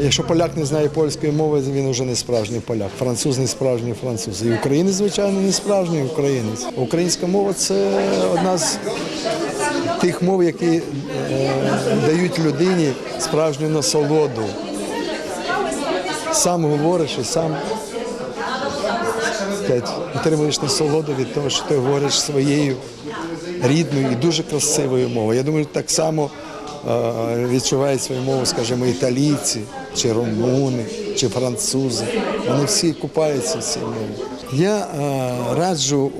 Якщо поляк не знає польської мови, він вже не справжній поляк. Француз не справжній француз. І українець, звичайно, не справжній українець. Українська мова це одна з тих мов, які е, дають людині справжню насолоду. Сам говориш і сам отримуєш насолоду від того, що ти говориш своєю рідною і дуже красивою мовою. Я думаю, так само е, відчувають свою мову, скажімо, італійці, чи румуни, чи французи. Вони всі купаються в цій мові. Я е, раджу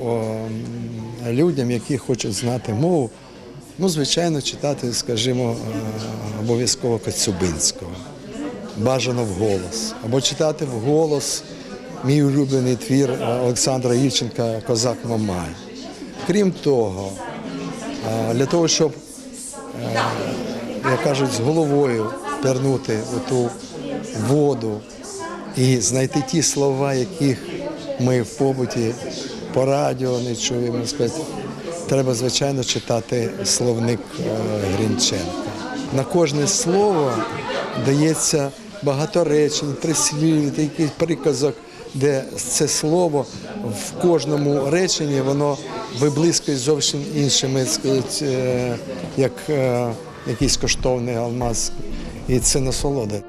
людям, які хочуть знати мову, ну, звичайно, читати, скажімо, е, обов'язково Коцюбинського. Бажано вголос. Або читати вголос мій улюблений твір е, Олександра Ільченка Козак Мамай. Крім того, для того, щоб, як кажуть, з головою пірнути у ту воду і знайти ті слова, яких ми в побуті по радіо не чуємо, треба, звичайно, читати словник е, Грінченка. На кожне слово дається багато речень, прислів, якийсь приказок, де це слово в кожному реченні воно виблискує зовсім іншими, е, як е, якийсь коштовний алмаз. І це насолода.